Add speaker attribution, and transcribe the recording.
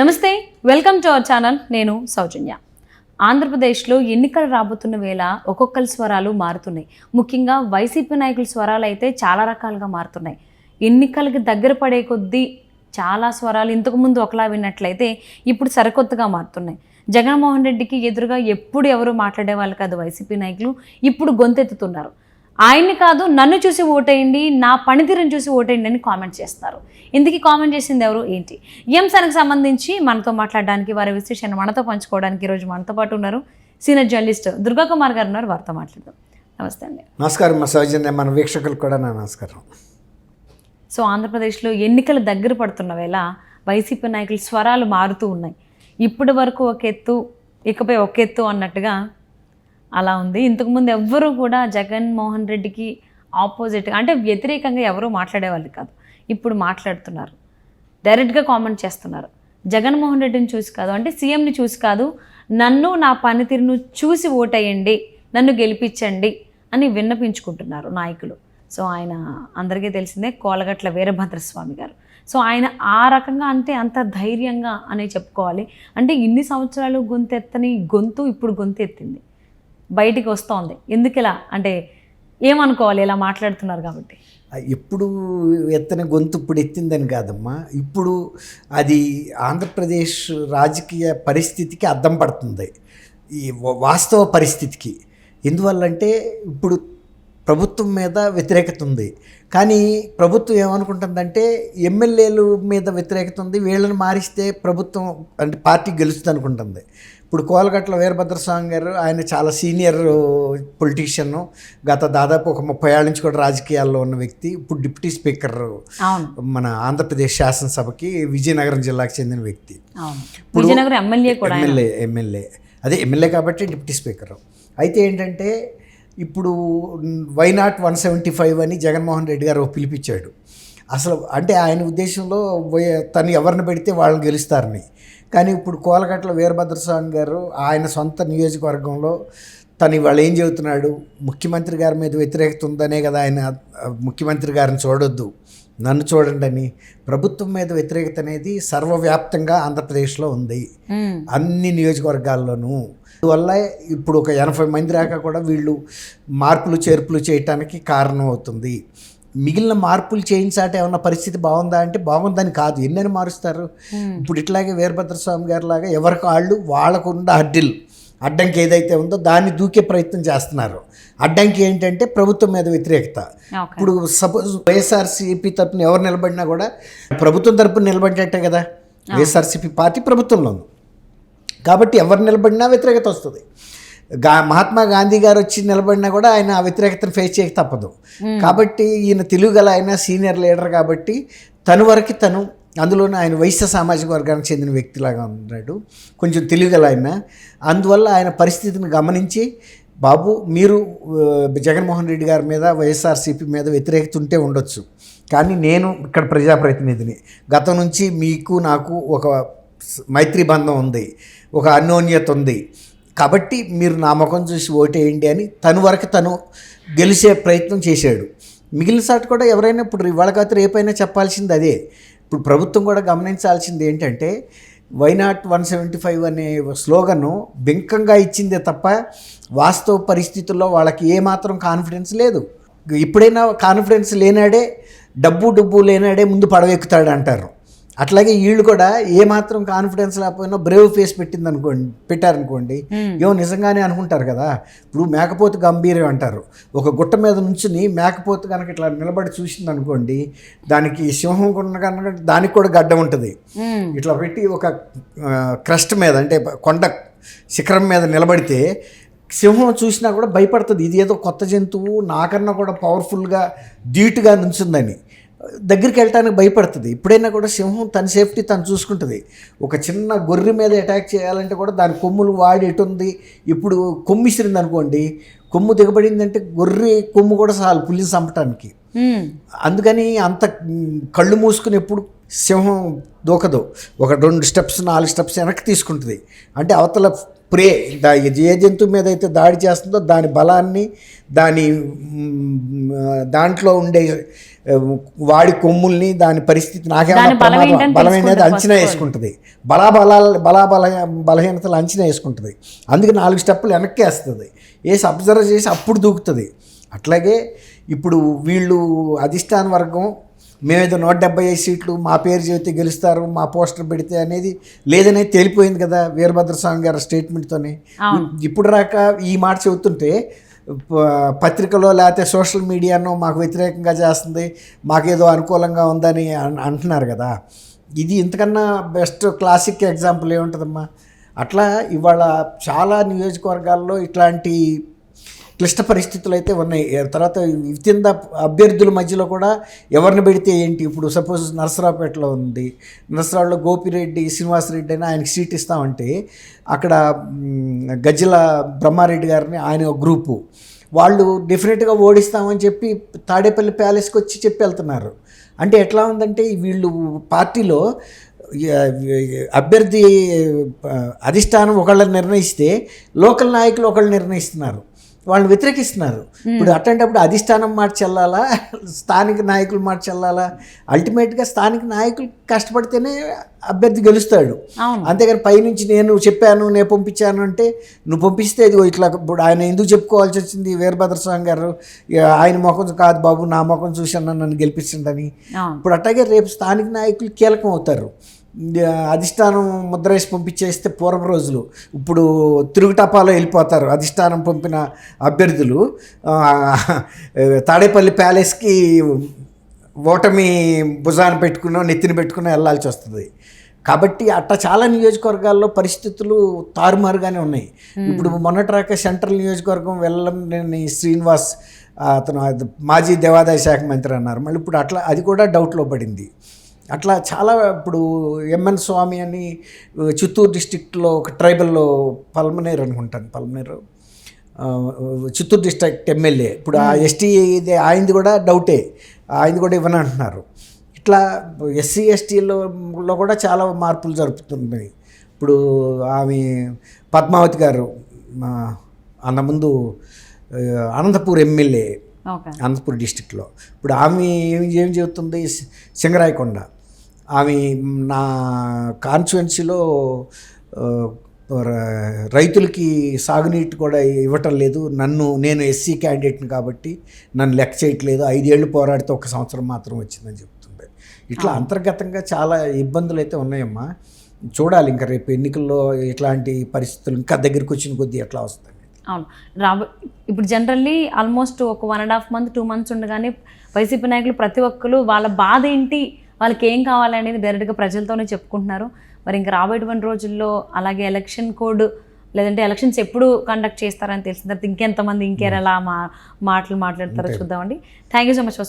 Speaker 1: నమస్తే welcome to our channel. నేను సౌజన్య. ఆంధ్రప్రదేశ్లో ఎన్నికలు రాబోతున్న వేళ ఒక్కొక్కరి స్వరాలు మారుతున్నాయి. ముఖ్యంగా వైసీపీ నాయకుల స్వరాలు అయితే చాలా రకాలుగా మారుతున్నాయి. ఎన్నికలకి దగ్గర పడే కొద్దీ చాలా స్వరాలు ఇంతకుముందు ఒకలా విన్నట్లయితే ఇప్పుడు సరికొత్తగా మారుతున్నాయి. జగన్మోహన్ రెడ్డికి ఎదురుగా ఎప్పుడు ఎవరు మాట్లాడే వాళ్ళు కాదు వైసీపీ నాయకులు. ఇప్పుడు గొంతెత్తుతున్నారు. ఆయన్ని కాదు నన్ను చూసి ఓటేయండి నా పనితీరుని చూసి ఓటేయండి అని కామెంట్ చేస్తారు. ఇందుకు కామెంట్ చేసింది ఎవరు? ఏంటి? అంశానికి సంబంధించి మనతో మాట్లాడడానికి వారి విశ్లేషణ మనతో పంచుకోవడానికి ఈరోజు మనతో పాటు ఉన్నారు సీనియర్ జర్నలిస్ట్ దుర్గా కుమార్ గారు ఉన్నారు. వారితో మాట్లాడదాం. నమస్తే అండి.
Speaker 2: నమస్కారం మా సౌజన్య మన వీక్షకులకు కూడా నా నమస్కారం.
Speaker 1: సో ఆంధ్రప్రదేశ్లో ఎన్నికలు దగ్గర పడుతున్న వేళ వైసీపీ నాయకుల స్వరాలు మారుతూ ఉన్నాయి. ఇప్పటి వరకు ఒక ఎత్తు ఇకపై ఒక ఎత్తు అన్నట్టుగా అలా ఉంది. ఇంతకుముందు ఎవ్వరూ కూడా జగన్మోహన్ రెడ్డికి ఆపోజిట్గా అంటే వ్యతిరేకంగా ఎవరూ మాట్లాడేవాళ్ళు కాదు. ఇప్పుడు మాట్లాడుతున్నారు. డైరెక్ట్గా కామెంట్ చేస్తున్నారు. జగన్మోహన్ రెడ్డిని చూసి కాదు. అంటే సీఎంని చూసి కాదు. నన్ను నా పనితీరును చూసి ఓటేయండి. నన్ను గెలిపించండి అని విన్నపించుకుంటున్నారు నాయకులు. సో ఆయన అందరికీ తెలిసిందే కోలగట్ల వీరభద్రస్వామి గారు. సో ఆయన ఆ రకంగా అంతే అంత ధైర్యంగా అనే చెప్పుకోవాలి. అంటే ఇన్ని సంవత్సరాలు గొంతెత్తని గొంతు ఇప్పుడు గొంతెత్తింది. బయటికి వస్తోంది. ఎందుకు ఇలా? అంటే ఏమనుకోవాలి? ఇలా మాట్లాడుతున్నారు కాబట్టి.
Speaker 2: ఎప్పుడు ఎత్తని గొంతు ఇప్పుడు ఎత్తిందని కాదమ్మా. ఇప్పుడు అది ఆంధ్రప్రదేశ్ రాజకీయ పరిస్థితికి అద్దం పడుతుంది. ఈ వాస్తవ పరిస్థితికి. ఎందువల్లంటే ఇప్పుడు ప్రభుత్వం మీద వ్యతిరేకత ఉంది. కానీ ప్రభుత్వం ఏమనుకుంటుందంటే ఎమ్మెల్యేలు మీద వ్యతిరేకత ఉంది. వీళ్ళని మారిస్తే ప్రభుత్వం అంటే పార్టీ గెలుస్తుంది అనుకుంటుంది ఇప్పుడు కోలగట్ల వీరభద్రస్వామి గారు ఆయన చాలా సీనియర్ పొలిటీషియన్. గత దాదాపు ఒక ముప్పై ఏళ్ళ నుంచి కూడా రాజకీయాల్లో ఉన్న వ్యక్తి. ఇప్పుడు డిప్యూటీ స్పీకర్ మన ఆంధ్రప్రదేశ్ శాసనసభకి విజయనగరం జిల్లాకు చెందిన వ్యక్తి.
Speaker 1: విజయనగరం ఎమ్మెల్యే.
Speaker 2: MLA MLA. అదే ఎమ్మెల్యే కాబట్టి డిప్యూటీ స్పీకర్. అయితే ఏంటంటే ఇప్పుడు why not one seventy five అని జగన్మోహన్ రెడ్డి గారు పిలిపించాడు. అసలు అంటే ఆయన ఉద్దేశంలో తను ఎవరిని పెడితే వాళ్ళని గెలుస్తారని. కానీ ఇప్పుడు కోలగట్ల వీరభద్రస్వామి గారు ఆయన సొంత నియోజకవర్గంలో తను ఇవాళ ఏం చెబుతున్నాడు? ముఖ్యమంత్రి గారి మీద వ్యతిరేకత ఉందనే కదా ఆయన ముఖ్యమంత్రి గారిని చూడొద్దు. నన్ను చూడండి అని ప్రభుత్వం మీద వ్యతిరేకత అనేది సర్వవ్యాప్తంగా ఆంధ్రప్రదేశ్లో ఉంది. అన్ని నియోజకవర్గాల్లోనూ. అందువల్ల ఇప్పుడు ఒక ఎనభై మంది దాకా కూడా వీళ్ళు మార్పులు చేర్పులు చేయటానికి కారణం అవుతుంది. మిగిలిన మార్పులు చేయించాట ఏమన్నా పరిస్థితి బాగుందా అంటే బాగుందని కాదు. ఎన్నని మారుస్తారు? ఇప్పుడు ఇట్లాగే వీరభద్రస్వామి గారి లాగా ఎవరికి వాళ్ళు వాళ్ళకున్న అడ్డిల్. అడ్డంకి ఏదైతే ఉందో దాన్ని దూకే ప్రయత్నం చేస్తున్నారు. అడ్డంకి ఏంటంటే ప్రభుత్వం మీద వ్యతిరేకత. ఇప్పుడు సపోజ్ వైఎస్ఆర్సీపీ తరపున ఎవరు నిలబడినా కూడా ప్రభుత్వం తరపున నిలబడినట్టే కదా. వైఎస్ఆర్సీపీ పార్టీ ప్రభుత్వంలో ఉంది కాబట్టి ఎవరు నిలబడినా వ్యతిరేకత వస్తుంది. గా మహాత్మా గాంధీ గారు వచ్చి నిలబడినా కూడా ఆయన ఆ వ్యతిరేకతను ఫేస్ చేయక తప్పదు. కాబట్టి ఈయన తెలుగు గల ఆయన సీనియర్ లీడర్ కాబట్టి తను వరకు తను అందులోనే ఆయన వైశ్య సామాజిక వర్గానికి చెందిన వ్యక్తిలాగా ఉన్నాడు. కొంచెం తెలుగుగల ఆయన. అందువల్ల ఆయన పరిస్థితిని గమనించి బాబు మీరు జగన్మోహన్ రెడ్డి గారి మీద వైఎస్ఆర్సీపీ మీద వ్యతిరేకత ఉంటే ఉండొచ్చు. కానీ నేను ఇక్కడ ప్రజాప్రతినిధిని. గతం నుంచి మీకు నాకు ఒక మైత్రి బంధం ఉంది. ఒక అన్యోన్యత ఉంది. కాబట్టి మీరు నా ముఖం చూసి ఓటేయండి అని తను వరకు తను గెలిచే ప్రయత్నం చేశాడు. మిగిలిన సాటి కూడా ఎవరైనా ఇప్పుడు ఇవాళ కాదు రేపైనా చెప్పాల్సింది అదే. ఇప్పుడు ప్రభుత్వం కూడా గమనించాల్సింది ఏంటంటే why not one seventy five అనే స్లోగను బింకంగా ఇచ్చిందే తప్ప వాస్తవ పరిస్థితుల్లో వాళ్ళకి ఏమాత్రం కాన్ఫిడెన్స్ లేదు. ఇప్పుడైనా కాన్ఫిడెన్స్ లేనాడే డబ్బు డబ్బు లేనాడే ముందు పడవెక్కుతాడు అంటారు అట్లాగే వీళ్ళు కూడా ఏమాత్రం కాన్ఫిడెన్స్ లేకపోయినా బ్రేవ్ ఫేస్ పెట్టింది అనుకోండి పెట్టారనుకోండి ఏమో నిజంగానే అనుకుంటారు కదా ఇప్పుడు మేకపోతు గంభీరం అంటారు. ఒక గుట్ట మీద నుంచుని మేకపోతు కనుక ఇట్లా నిలబడి చూసింది అనుకోండి దానికి సింహం ఉన్న కనుక దానికి కూడా గడ్డ ఉంటుంది.
Speaker 1: ఉమ్,
Speaker 2: ఇట్లా పెట్టి ఒక క్రస్ట్ మీద అంటే కొండ శిఖరం మీద నిలబడితే సింహం చూసినా కూడా భయపడుతుంది. ఇది ఏదో కొత్త జంతువు నాకన్నా కూడా పవర్ఫుల్గా ధీటుగా నుంచుందని. దగ్గరికి వెళ్ళటానికి భయపడుతుంది. ఇప్పుడైనా కూడా సింహం తన సేఫ్టీ తను చూసుకుంటుంది. ఒక చిన్న గొర్రె మీద అటాక్ చేయాలంటే కూడా దాని కొమ్ములు వాడి ఎటు ఉంది ఇప్పుడు కొమ్ము ఇసిరింది అనుకోండి కొమ్ము దిగబడిందంటే గొర్రె కొమ్ము కూడా చాలు పులిని చంపటానికి. అందుకని అంత కళ్ళు మూసుకుని ఎప్పుడు సింహం దూకదు. ఒక రెండు స్టెప్స్ నాలుగు స్టెప్స్ వెనక్కి తీసుకుంటుంది. అంటే అవతల ప్రే దా ఏ జంతువు మీద అయితే దాడి చేస్తుందో దాని బలాన్ని దాని దాంట్లో ఉండే వాడి కొమ్ముల్ని దాని పరిస్థితి
Speaker 1: ఏంటని
Speaker 2: బలమైనది అంచనా వేసుకుంటుంది. బలాబలాలు బలాబల బలహీనతలు అంచనా వేసుకుంటుంది. అందుకే నాలుగు స్టెప్పులు వెనక్కి వేస్తుంది వేసి అబ్జర్వ్ చేసి అప్పుడు దూకుతుంది. అట్లాగే ఇప్పుడు వీళ్ళు అధిష్టాన వర్గం మేమేదో నూట డెబ్బై ఐదు సీట్లు మా పేరు చెబితే గెలుస్తారు మా పోస్టర్ పెడితే అనేది లేదనేది తేలిపోయింది కదా వీరభద్రస్వామి గారి స్టేట్మెంట్తోనే ఇప్పుడు రాక ఈ మాట చెబుతుంటే పత్రికలో లేకపోతే సోషల్ మీడియాను మాకు వ్యతిరేకంగా చేస్తుంది మాకేదో అనుకూలంగా ఉందని అంటున్నారు కదా. ఇది ఇంతకన్నా బెస్ట్ క్లాసిక్ ఎగ్జాంపుల్ ఏముంటుందమ్మా? అట్లా ఇవాళ చాలా నియోజకవర్గాల్లో ఇట్లాంటి క్లిష్ట పరిస్థితులు అయితే ఉన్నాయి. తర్వాత కింద అభ్యర్థుల మధ్యలో కూడా ఎవరిని పెడితే ఏంటి? ఇప్పుడు సపోజ్ నరసరావుపేటలో ఉంది. నరసరావులో గోపిరెడ్డి శ్రీనివాసరెడ్డి అని ఆయనకి సీట్ ఇస్తామంటే అక్కడ గజ్జల బ్రహ్మారెడ్డి గారిని ఆయన ఒక గ్రూపు. వాళ్ళు డెఫినెట్గా ఓడిస్తామని చెప్పి తాడేపల్లి ప్యాలెస్కి వచ్చి చెప్పి వెళ్తున్నారు. అంటే ఎట్లా ఉందంటే వీళ్ళు పార్టీలో అభ్యర్థి అధిష్టానం ఒకళ్ళని నిర్ణయిస్తే లోకల్ నాయకులు ఒకళ్ళు నిర్ణయిస్తున్నారు. వాళ్ళని వ్యతిరేకిస్తున్నారు. ఇప్పుడు అట్లాంటప్పుడు అధిష్టానం మాట చెల్లాలా? స్థానిక నాయకులు మాట చెల్లాలా? అల్టిమేట్గా స్థానిక నాయకులు కష్టపడితేనే అభ్యర్థి గెలుస్తాడు. అంతేగాని పైనుంచి నేను చెప్పాను నేను పంపించాను అంటే నువ్వు పంపిస్తే ఇదిగో ఇట్లా ఇప్పుడు ఆయన ఎందుకు చెప్పుకోవాల్సి వచ్చింది? వీరభద్ర స్వామి గారు ఆయన ముఖం కాదు బాబు నా ముఖం చూశాను నన్ను గెలిపించండి
Speaker 1: అవును.
Speaker 2: ఇప్పుడు అట్లాగే రేపు స్థానిక నాయకులు కీలకం అవుతారు. అధిష్టానం ముద్ర వేసి పంపించేస్తే పూర్వ రోజులు. ఇప్పుడు తిరుగుటపాలో వెళ్ళిపోతారు అధిష్టానం పంపిన అభ్యర్థులు. తాడేపల్లి ప్యాలెస్కి ఓటమి భుజాన పెట్టుకునో నెత్తిన పెట్టుకునో వెళ్ళాల్సి వస్తుంది. కాబట్టి అట్లా చాలా నియోజకవర్గాల్లో పరిస్థితులు తారుమారుగానే ఉన్నాయి. ఇప్పుడు మొన్నటి రాక సెంట్రల్ నియోజకవర్గం వెళ్ళని శ్రీనివాస్ అతను మాజీ దేవాదాయ శాఖ మంత్రి అన్నారు. మళ్ళీ ఇప్పుడు అట్లా అది కూడా డౌట్లో పడింది. అట్లా చాలా ఇప్పుడు ఎంఎన్ స్వామి అని చిత్తూరు డిస్టిక్లో ఒక ట్రైబల్లో పల్మనేరు అనుకుంటాను పల్మనేరు. Chittoor district MLA. ఇప్పుడు ఆ ఎస్టీ ఇది ఆయనది కూడా డౌటే ఆయనది కూడా ఇవ్వని అంటున్నారు ఇట్లా ఎస్సీ ఎస్టీలో కూడా చాలా మార్పులు జరుపుతున్నాయి. ఇప్పుడు ఆమె పద్మావతి గారు మా అంతకుముందు ఆ, అనంతపూర్ ఎమ్మెల్యే. అనంతపూర్ డిస్టిక్లో ఇప్పుడు ఆమె ఏం ఏం చెబుతుంది? సింగరాయకొండ ఆమె నా కాన్స్టిట్యున్సీలో రైతులకి సాగునీటి కూడా ఇవ్వటం లేదు. నన్ను నేను ఎస్సీ క్యాండిడేట్ని కాబట్టి నన్ను లెక్క చేయట్లేదు. ఐదేళ్ళు పోరాడితే ఒక సంవత్సరం మాత్రం వచ్చిందని చెప్తుంది ఇట్లా అంతర్గతంగా చాలా ఇబ్బందులు అయితే ఉన్నాయమ్మా. చూడాలి ఇంకా రేపు ఎన్నికల్లో ఇట్లాంటి పరిస్థితులు ఇంకా దగ్గరికి వచ్చిన కొద్దీ ఎట్లా వస్తాయి.
Speaker 1: అవును. రాబో ఇప్పుడు జనరల్లీ ఆల్మోస్ట్ ఒక one and half month two months ఉండగానే వైసీపీ నాయకులు ప్రతి ఒక్కరు వాళ్ళ బాధ ఏంటి? వాళ్ళకి ఏం కావాలి అనేది డైరెక్ట్గా ప్రజలతోనే చెప్పుకుంటున్నారు. మరి ఇంకా రాబోయేటువంటి రోజుల్లో అలాగే ఎలక్షన్ కోడ్ లేదంటే ఎలక్షన్స్ ఎప్పుడు కండక్ట్ చేస్తారని తెలిసిన తర్వాత ఇంకెంతమంది ఇంకెలా మా మాటలు మాట్లాడతారో చూద్దామండి. Thank you so much